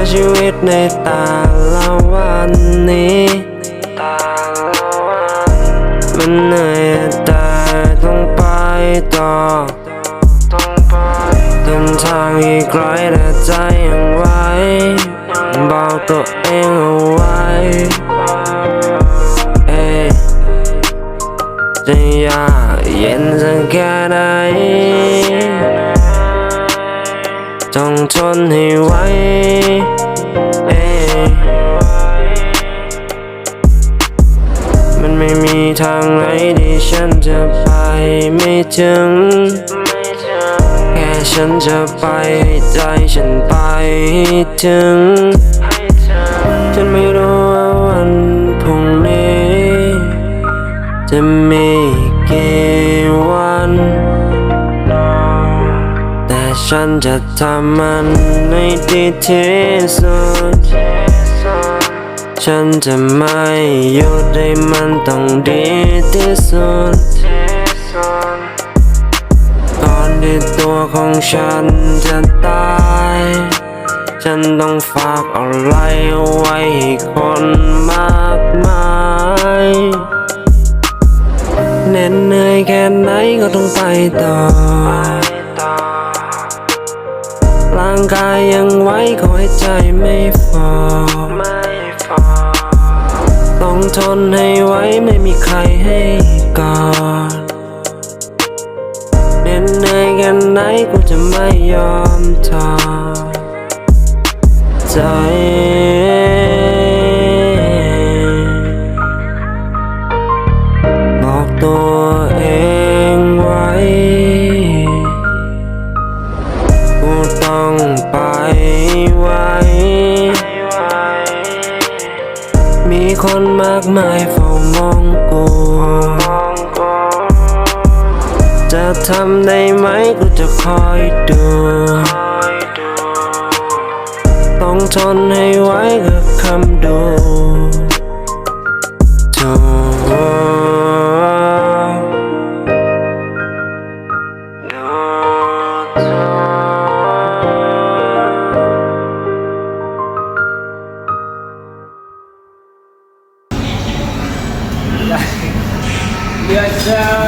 ในแต่ละวันนี้มันเหนื่อยแต่ต้องไปต่อเดินทางอีกไกลแต่ใจยังไหวบอกตัวเองเอาไว้เอ้ยจะยากเย็นสักแค่ไหน ต้องทนให้ไหวเอมันไม่มีทางไหนที่ฉันจะไปไม่ถึง แค่ฉันจะไปให้ใจฉันไปให้ถึง ฉันไม่รู้ว่าวันพรุ่งนี้จะมี ฉันจะทำมันในดีที่สุด ฉันจะไม่หยุดให้มันต้องดีที่สุด ก่อนที่ตัวของฉันจะตาย ฉันต้องฝากอะไรเอาไว้ให้คนมากมายเหน็ดเหนื่อยแค่ไหนก็ต้องไปต่อางกายยังไหวขอให้ใจไม่ฟอต้องทนให้ไหวไม่มีใครให้กอดเน็ดเหนื่อยแค่ไหนกูจะไม่ยอมทอใจ ไปไวมีคนมากมายเฝ้ามองกูจะทำได้ไหมกูจะคอยดู ต้องทนให้ไว้กับคำดู down.